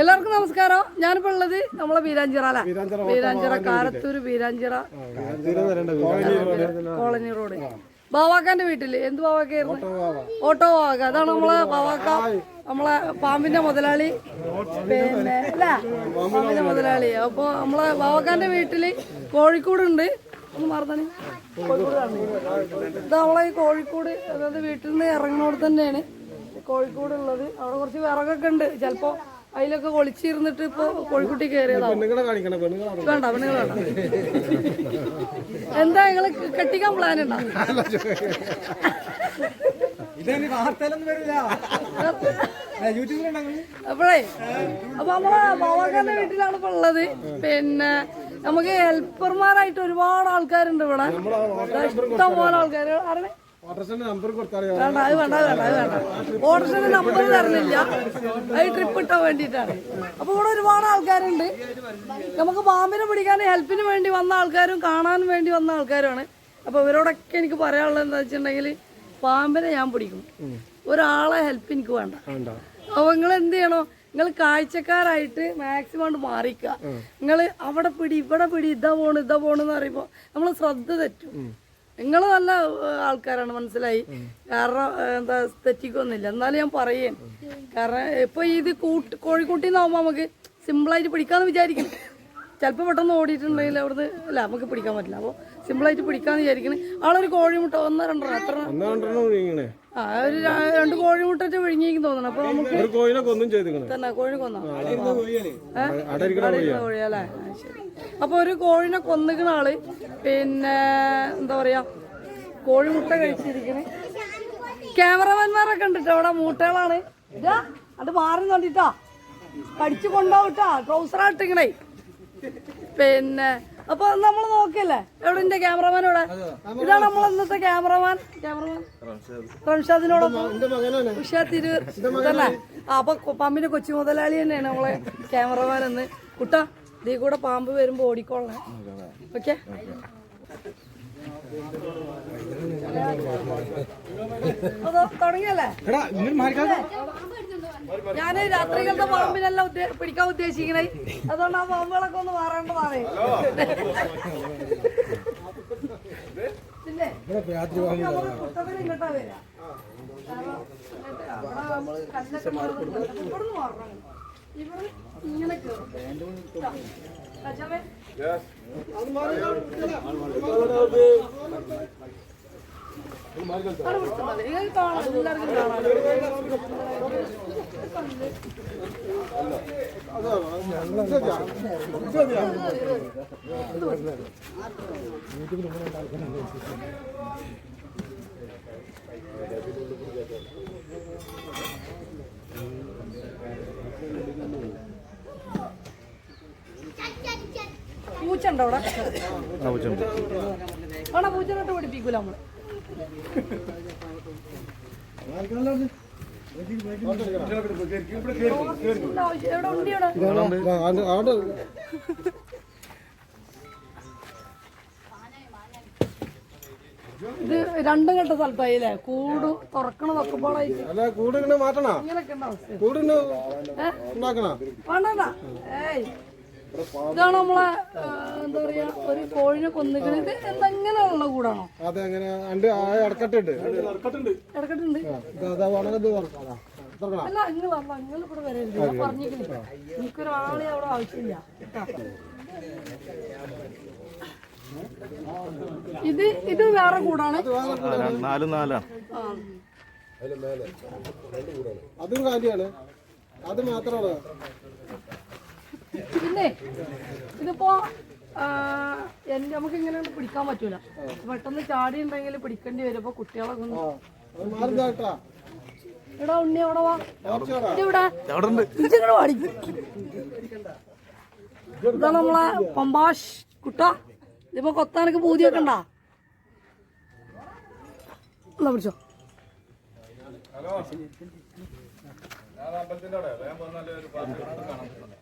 എല്ലാവർക്കും നമസ്കാരം. ഞാനിപ്പോ ഉള്ളത് നമ്മളെ വീരാഞ്ചിറ അല്ലേ വീരാഞ്ചിറ കാരത്തൂര് വീരാഞ്ചിറ കോളനി റോഡ്. ബാവാക്കാന്റെ വീട്ടിൽ. എന്ത് ബാവാക്കായിരുന്നു? ഓട്ടോ ബാവാക്ക അതാണ് നമ്മളെ ബാവാക്ക. നമ്മളെ പാമ്പിന്റെ മുതലാളി. പിന്നെ അല്ല പാമ്പിന്റെ മുതലാളി. അപ്പൊ നമ്മളെ ബാവാക്കാന്റെ വീട്ടിൽ കോഴിക്കോട് ഉണ്ട്. ഒന്ന് മറന്നാണ് ഇത് നമ്മളെ ഈ കോഴിക്കോട് അതായത് വീട്ടിൽ നിന്ന് ഇറങ്ങുന്നോട് തന്നെയാണ്. കോഴിക്കോട് ഉള്ളത് അവിടെ കുറച്ച് വിറകൊക്കെ ഉണ്ട്. ചിലപ്പോ അതിലൊക്കെ ഒളിച്ചിരുന്നിട്ട് ഇപ്പൊ കോഴിക്കുട്ടി കേറിയതാണ് വേണ്ട പെണ്ണുങ്ങൾ വേണ്ട. എന്താ നിങ്ങൾ കെട്ടിക്കാൻ പ്ലാൻ ഉണ്ടോ അപ്പോഴേ അപ്പൊ നമ്മളെ ബാവാക്കാന്റെ വീട്ടിലാണ് ഇപ്പൊ ഉള്ളത് പിന്നെ നമുക്ക് ഹെൽപ്പർമാരായിട്ട് ഒരുപാട് ആൾക്കാരുണ്ട് ഇവിടെ. ഇഷ്ടം പോലെ ആൾക്കാർ കൊടുത്താൽ വേണ്ട അത് വേണ്ട അത് വേണ്ട അത് വേണ്ട. ഓട്ടോറിന്റെ നമ്പർ തരുന്നില്ല അത് ട്രിപ്പ് കിട്ടാൻ വേണ്ടിയിട്ടാണ്. അപ്പൊ ഇവിടെ ഒരുപാട് ആൾക്കാരുണ്ട്. നമുക്ക് പാമ്പിനെ പിടിക്കാൻ ഹെൽപ്പിന് വേണ്ടി വന്ന ആൾക്കാരും കാണാൻ വേണ്ടി വന്ന ആൾക്കാരുമാണ്. അപ്പൊ ഇവരോടൊക്കെ എനിക്ക് പറയാനുള്ളത് എന്താ വെച്ചിട്ടുണ്ടെങ്കിൽ പാമ്പിനെ ഞാൻ പിടിക്കും. ഒരാളെ ഹെൽപ്പ് എനിക്ക് വേണ്ട. അപ്പൊ നിങ്ങൾ എന്ത് ചെയ്യണോ നിങ്ങൾ കാഴ്ചക്കാരായിട്ട് മാക്സിമം കൊണ്ട് മാറിക്കുക. നിങ്ങൾ അവിടെ പിടി ഇവിടെ പിടി ഇതാ പോണ് ഇതാ പോണെന്ന് പറയുമ്പോ നമ്മൾ ശ്രദ്ധ തെറ്റും. നിങ്ങൾ നല്ല ആൾക്കാരാണ് മനസ്സിലായി? കാരണം എന്താ തെറ്റിക്കൊന്നുമില്ല. എന്നാലും ഞാൻ പറയേ. കാരണം ഇപ്പൊ ഇത് കൂട്ട് കോഴിക്കുട്ടിന്നാവുമ്പോ നമുക്ക് സിമ്പിളായിട്ട് പിടിക്കാന്ന് വിചാരിക്കും. ചിലപ്പോൾ പെട്ടെന്ന് ഓടിയിട്ടുണ്ടെങ്കിൽ അവിടുന്ന് അല്ല നമുക്ക് പിടിക്കാൻ പറ്റില്ല. അപ്പോൾ സിമ്പിളായിട്ട് പിടിക്കാന്ന് വിചാരിക്കണേ. ആളൊരു കോഴിമുട്ട ഒന്നോ രണ്ടോ എത്ര ഒന്നാ രണ്ടെണ്ണം ഒഴുകിങ്ങനെ ആ ഒരു ര- രണ്ട് കോഴിമുട്ട വിഴിഞ്ഞിരിക്കും തോന്നണം. അപ്പൊ നമുക്ക് ഒരു കോയിനൊക്കെ ഒന്നും ചെയ്തിക്കണേ. തന്നെ കോഴി കൊന്നോ? അടിക്കുന്ന കോഴിയല്ലേ ശരി. അപ്പൊ ഒരു കോഴിനെ കൊന്നിക്കണ ആൾ പിന്നെ എന്താ പറയാ കോഴിമുട്ട കഴിച്ചിരിക്കണ്. ക്യാമറമാൻമാരൊക്കെ ഉണ്ട് ട്ടോ അവിടെ മൂട്ടകളാണ്. ഇതാ അത് മാറി നോണ്ടിട്ടാ കടിച്ചു കൊണ്ടോട്ടാ ട്രൗസറാ ഇട്ടിക്കണേ പിന്നെ അപ്പൊ നമ്മൾ നോക്കിയല്ലേ? എവിടെ എന്റെ ക്യാമറമാൻ ഇവിടെ? ഇതാണ് നമ്മൾ ഇന്നത്തെ ക്യാമറമാൻ ക്യാമറമാൻ റംഷാദിനോടൊപ്പം. ഉഷാ മകനാണ്. ഉഷ തിരു തന്നെ അപ്പൊ പമ്പിന്റെ കൊച്ചു മുതലാളി തന്നെയാണ് നമ്മളെ ക്യാമറമാൻ എന്ന്. കുട്ട ഇതീ കൂടെ പാമ്പ് വരുമ്പോ ഓടിക്കൊള്ളേ ഓക്കെ? അതോ തുടങ്ങിയല്ലേ? ഞാൻ രാത്രികളത്തെ പാമ്പിനെല്ലാം പിടിക്കാൻ ഉദ്ദേശിക്കണേ അതുകൊണ്ട് ആ പാമ്പുകളൊക്കെ ഒന്ന് മാറേണ്ടതാണ് പിന്നെ ഇങ്ങോട്ടാ കല്ലൊക്കെ മാറുന്നുണ്ട്. മാറണം. ഇവിടെ ഇങ്ങനെ. രാജാവേ, അവിടെ വിളിച്ചാ മതി. നിങ്ങൾക്ക് കാണാം, എല്ലാവർക്കും കാണാം. പൂച്ച ഉണ്ടോ അവിടെ ആണോ പൂച്ചനോട്ട് പഠിപ്പിക്കൂല നമ്മൾ ഇത് രണ്ടും കെട്ട സ്ഥലത്തായി അല്ലേ കൂട് തുറക്കണ തൊക്കപ്പാടായിട്ട് അല്ല കൂട് ഇങ്ങനെ മാറ്റണ? ഇങ്ങനൊക്കെ ഉണ്ട് അവസ്ഥ കൂടിന് ഉണ്ടാക്കണ? വേണ്ട. ഏയ്. ഇതാണ് നമ്മളെ എന്താ പറയാ ഒരു കോഴിനെ കൊന്നിക്കണ ഇത് എന്തെങ്ങനെയുള്ള കൂടാണോ? അതെ അങ്ങനെ. ഇടക്കട്ടുണ്ട്. ഇടക്കിട്ടുണ്ട്. അല്ല നിങ്ങൾ വന്ന നിങ്ങൾ ഇവിടെ വരരുത്. ഞാൻ പറഞ്ഞിരിക്കണേ എനിക്കൊരാളെ അവിടെ ആവശ്യമില്ല. ഇത് ഇത് വേറെ കൂടാണ്? നാല് നാലാണ് ആ. അതും കാര്യമാണ് അത് മാത്രമാണ്. പിന്നെ ഇതിപ്പോ എന്റെ നമുക്ക് ഇങ്ങനെ പിടിക്കാൻ പറ്റൂല. പെട്ടെന്ന് ചാടി ഉണ്ടെങ്കിൽ പിടിക്കേണ്ടി വരും. അപ്പൊ കുട്ടികളൊക്കെ എടാ ഉണ്ണി അവിടെ വാ. ഇവിടെ. നമ്മളെ പമ്പാഷ് കുട്ട. ഇതിപ്പോ കൊത്താനൊക്കെ പൂതി ഉണ്ടാ? ഹലോ. ഞാൻ ഹലോ അമ്പലത്തിന്റെ അവിടെ. വേഗം പോകുന്ന നല്ലൊരു പാർട്ടി കാണാൻ പറ്റുന്നുണ്ട്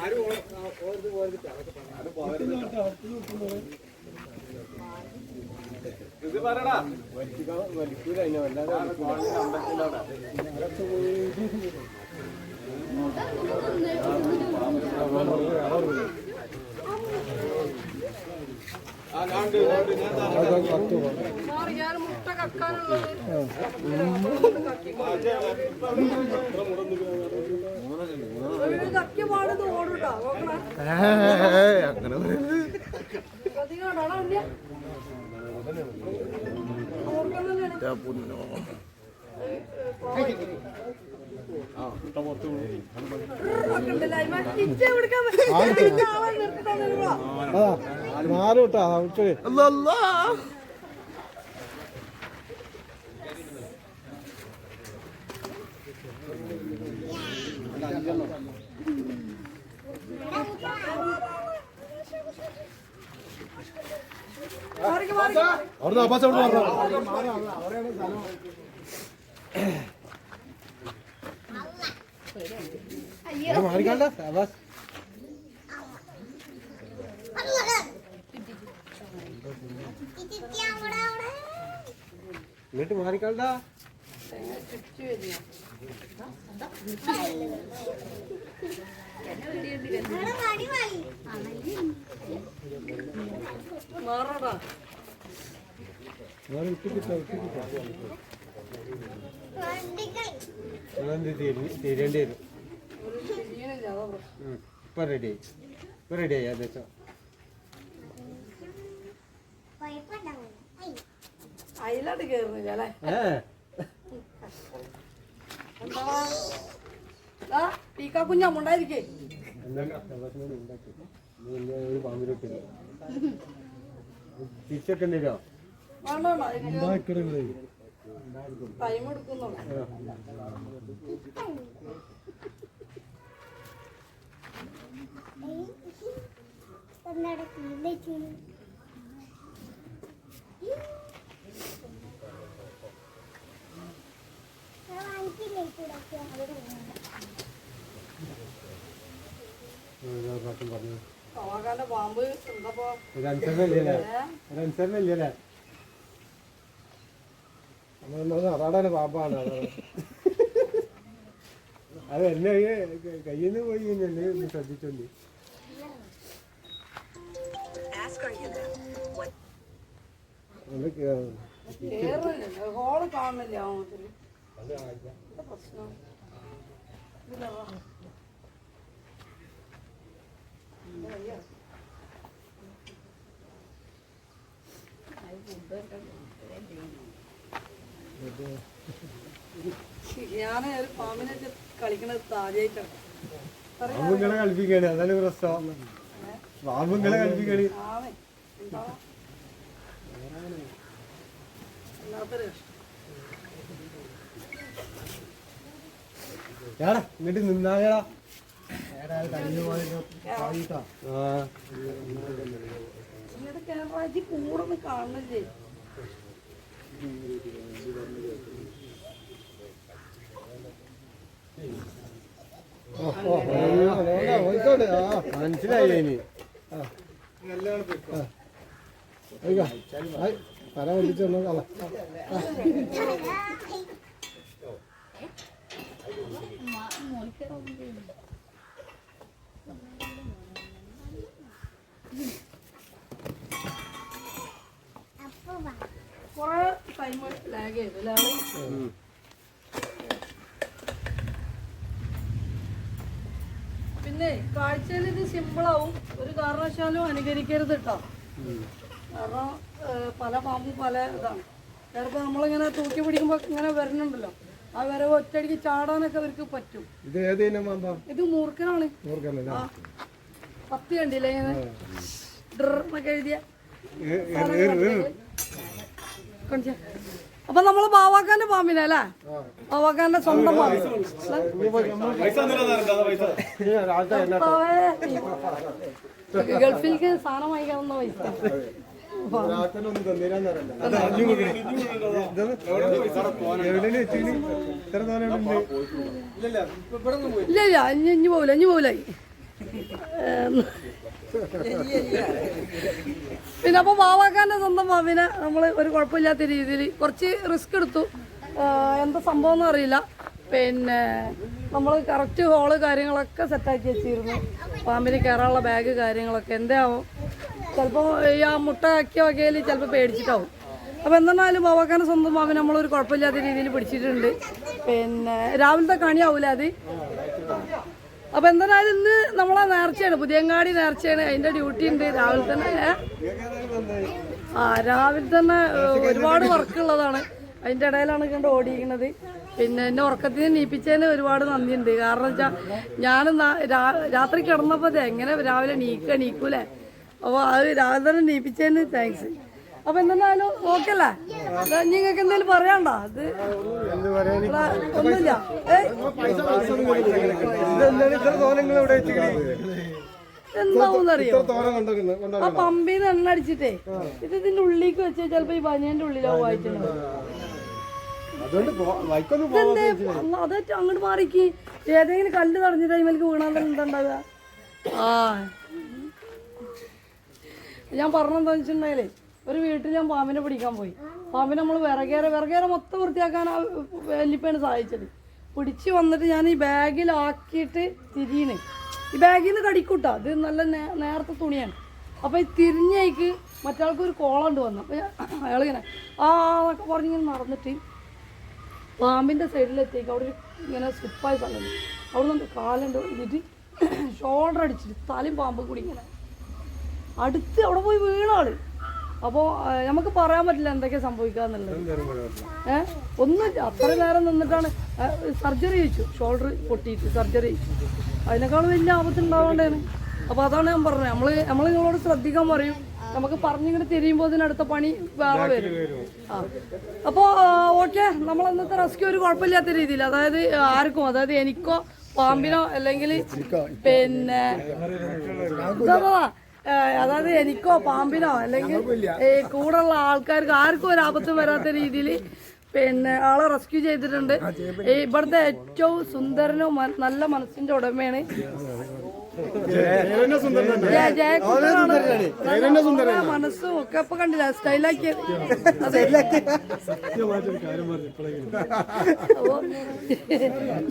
ആരും ഓർത്ത് ഓർത്ത് അതൊക്കെ പറഞ്ഞു. ഓർക്കുന്നില്ലേ? ഉണ്ടല്ലേ, അയ്മ ഇജ്ജ് എവിടുക്കാ പോയി? ഇജ്ജ് ആളെ നിർത്തിട്ടാ നിങ്ങളാ? നാല് വിട്ടാ ഉച്ചേ മാറിക്ക്, മാറിക്ക്. അവിടുന്ന് അബ്ബാസ് അവിടെ പറഞ്ഞു മാറിക്കാണ്ട അബ്ബാസ്? ഇങ്ങോട്ട് മാറിക്കാണ്ട തീരേണ്ടി വരും. അതാ ഇപ്പൊ റെഡി ആയി. ഇപ്പൊ റെഡി ആയി ഏകദേശം. അയിലാട്ട് കേറുന്നില്ല അല്ലേ ഏ എന്താ ആ പീക്കാ കുഞ്ഞമ്മുണ്ടായിരിക്കേ ഒരു പാമ്പിലൊക്കെ തിരിച്ചൊക്കെ ഉണ്ടല്ലോ വേണ്ട വേണ്ട ടൈം എടുക്കുന്നുള്ളൂ പറഞ്ഞു അതാണ് പാമ്പാണ് അത് എന്നെ കയ്യിൽ നിന്ന് പോയി എന്നെ ശ്രദ്ധിച്ചോണ്ട്. ഹോൾ കാണുന്നില്ല വയ്യ? ഒരു പാമ്പിനെ കളിക്കണത് താഴെയായിട്ടാണ്. പാമ്പുങ്ങളെ കളിപ്പിക്കാണ് അതാണ് പ്രശ്നം. പാമ്പുങ്ങളെ കളിപ്പിക്കാണ് എന്താ? കഷ്ടം ഏടാ ഇങ്ങോട്ട് മനസ്സിലായി ഇനി തല ഒളിച്ചു പിന്നെ കാഴ്ചയിൽ ഇത് സിമ്പിളാവും ഒരു കാരണവശാലും അനുകരിക്കരുത് കേട്ടോ കാരണം പല പാമ്പും പല ഇതാണ്. ചിലപ്പോൾ നമ്മളിങ്ങനെ തൂക്കി പിടിക്കുമ്പോൾ ഇങ്ങനെ വരുന്നുണ്ടല്ലോ ആ ഒറ്റയടിക്ക് ചാടാനൊക്കെ അവർക്ക് പറ്റും. ഇത് ഏത് ഇത് മൂർഖനാണ്. ആ. പത്തി കണ്ടില്ലേ ഇങ്ങനെ ഡ്രർ എന്നൊക്കെ എഴുതിയ കാണിച്ചേ. അപ്പൊ നമ്മൾ ബാവാക്കാന്റെ പാമ്പിനെ അല്ലേ? ബാവാക്കാന്റെ സ്വന്തം പാമ്പ് ഗൾഫിലേക്ക് സാധനം വാങ്ങിക്കാവുന്ന പൈസ. ഇല്ല ഇനി പോവില്ല ഇനി പോവില്ല. പിന്നെ അപ്പോൾ മാവാക്കാന്റെ സ്വന്തം മാവിനെ നമ്മൾ ഒരു കുഴപ്പമില്ലാത്ത രീതിയിൽ കുറച്ച് റിസ്ക് എടുത്തു. എന്താ സംഭവം എന്ന് അറിയില്ല പിന്നെ നമ്മൾ കറക്റ്റ് ഹോൾ കാര്യങ്ങളൊക്കെ സെറ്റാക്കി വെച്ചിരുന്നു. പാമ്പിന് കയറാനുള്ള ബാഗ് കാര്യങ്ങളൊക്കെ. എന്താവും ചിലപ്പോൾ ഈ ആ മുട്ട ആക്കിയ വകയിൽ ചിലപ്പോൾ പേടിച്ചിട്ടാവും. അപ്പോൾ എന്തെന്നാലും ബാവാക്കാന്റെ സ്വന്തം അവൻ നമ്മളൊരു കുഴപ്പമില്ലാത്ത രീതിയിൽ പിടിച്ചിട്ടുണ്ട്. പിന്നെ രാവിലത്തെ കണിയാവൂല അത്? അപ്പൊ എന്തായാലും ഇന്ന് നമ്മളെ നേർച്ചയാണ് പുതിയങ്ങാടി നേർച്ചയാണ്. അതിന്റെ ഡ്യൂട്ടി ഉണ്ട് രാവിലെ തന്നെ. ആ രാവിലെ തന്നെ ഒരുപാട് വർക്ക് ഉള്ളതാണ് അതിന്റെ ഇടയിലാണ് കണ്ട് ഓടിയിരിക്കുന്നത്. പിന്നെ എന്നെ ഉറക്കത്തിന് നീപ്പിച്ചതിന് ഒരുപാട് നന്ദിയുണ്ട്. കാരണം വെച്ചാൽ ഞാൻ രാത്രി കിടന്നപ്പോൾ എങ്ങനെ രാവിലെ നീക്കുക നീക്കൂലേ? അപ്പോൾ അത് തന്നെ നീപ്പിച്ചതിന് താങ്ക്സ് അപ്പൊ എന്തെന്നാലും ഓക്കെ അല്ലേ? നിങ്ങൾക്ക് എന്തെങ്കിലും പറയാണ്ടോ ഇവിടെ ഒന്നുമില്ല എന്താവുന്നറിയോ? ആ പമ്പിന്ന് എണ്ണ അടിച്ചിട്ടേ ഇത് ഇതിന്റെ ഉള്ളിലേക്ക് വെച്ചാൽ ചിലപ്പോ ഈ ബനിയന്റെ ഉള്ളിലാവും വായിച്ചിട്ടുണ്ട് അതേറ്റവും അങ്ങോട്ട് മാറിക്ക്. ഏതെങ്കിലും കല്ല് തടഞ്ഞ ടൈമിലേക്ക് വീണാൽ എന്താ ഉണ്ടാവുക? ആ. ഞാൻ പറഞ്ഞെന്താ വെച്ചിട്ടുണ്ടെങ്കിലേ ഒരു വീട്ടിൽ ഞാൻ പാമ്പിനെ പിടിക്കാൻ പോയി. പാമ്പിനെ നമ്മൾ വിറകേറെ വിറകേറെ മൊത്തം വൃത്തിയാക്കാൻ ആ വല്ലിപ്പയാണ് സഹായിച്ചത്. പിടിച്ച് വന്നിട്ട് ഞാൻ ഈ ബാഗിലാക്കിയിട്ട് തിരിയണ്. ഈ ബാഗിൽ നിന്ന് കടിക്കൂട്ടാ. ഇത് നല്ല നേരത്തെ തുണിയാണ്. അപ്പോൾ ഈ തിരിഞ്ഞേക്ക് മറ്റാൾക്ക് ഒരു കോളുണ്ട് വന്നു. അപ്പോൾ അയാളിങ്ങനെ ആ എന്നൊക്കെ പറഞ്ഞിങ്ങനെ നടന്നിട്ട് പാമ്പിന്റെ സൈഡിലെത്തിയേക്ക്. അവിടെ ഒരു ഇങ്ങനെ സ്ലിപ്പായ സ്ഥലമുണ്ട് അവിടെ നിന്ന് കാലുണ്ട്. വന്നിട്ട് ഷോൾഡർ അടിച്ചിട്ട് തലയും പാമ്പ് കൂടി ഇങ്ങനെ അടുത്ത് അവിടെ പോയി വീണാൾ. അപ്പോൾ നമുക്ക് പറയാൻ പറ്റില്ല എന്തൊക്കെയാ സംഭവിക്കാന്നുള്ളത് ഏഹ് ഒന്ന് അത്ര നേരം നിന്നിട്ടാണ് സർജറി ചെയ്യിച്ചു ഷോൾഡർ പൊട്ടിയിട്ട് സർജറി ചെയ്യിച്ചു അതിനേക്കാൾ വലിയ ആപത്ത് ഉണ്ടാവേണ്ടതാണ് അപ്പോൾ അതാണ് ഞാൻ പറഞ്ഞത്. നമ്മൾ നമ്മൾ നിങ്ങളോട് ശ്രദ്ധിക്കാൻ പറയും. നമുക്ക് പറഞ്ഞിങ്ങനെ തിരിയുമ്പോൾ അതിനടുത്ത പണി വേറെ വരും. ആ. അപ്പോൾ ഓക്കെ. നമ്മൾ ഇന്നത്തെ റെസ്ക്യൂ ഒരു കുഴപ്പമില്ലാത്ത രീതിയിൽ അതായത് ആർക്കും അതായത് എനിക്കോ പാമ്പിനോ അല്ലെങ്കിൽ പിന്നെ അതായത് എനിക്കോ പാമ്പിനോ അല്ലെങ്കിൽ ഈ കൂടുള്ള ആൾക്കാർക്ക് ആർക്കും ഒരു ആപത്തും വരാത്ത രീതിയിൽ പിന്നെ ആളെ റെസ്ക്യൂ ചെയ്തിട്ടുണ്ട്. ഇവിടുത്തെ ഏറ്റവും സുന്ദരനും നല്ല മനസ്സിന്റെ ഉടമയാണ് മനസ്സും ഒക്കെ ഇപ്പൊ കണ്ടില്ല സ്റ്റൈലാക്കി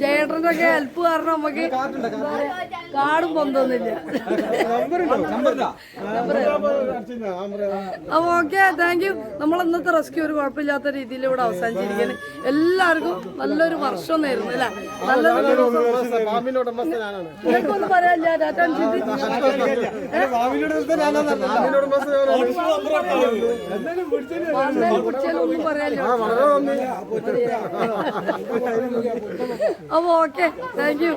ജയേട്ടന്റെ ഒക്കെ ഹെൽപ്പ് കാരണം നമുക്ക് കാടും പൊന്തൊന്നില്ല അപ്പൊ ഓക്കെ താങ്ക് യു നമ്മൾ ഇന്നത്തെ റെസ്ക്യൂ ഒരു കുഴപ്പമില്ലാത്ത രീതിയിൽ ഇവിടെ അവസാനിച്ചിരിക്കുകയാണ്. എല്ലാവർക്കും നല്ലൊരു വർഷം നേരുന്നു അല്ലെ? നല്ലൊരു നിങ്ങൾക്കൊന്നും പറയാനില്ല. ഒന്നും അപ്പൊ ഓക്കെ താങ്ക് യു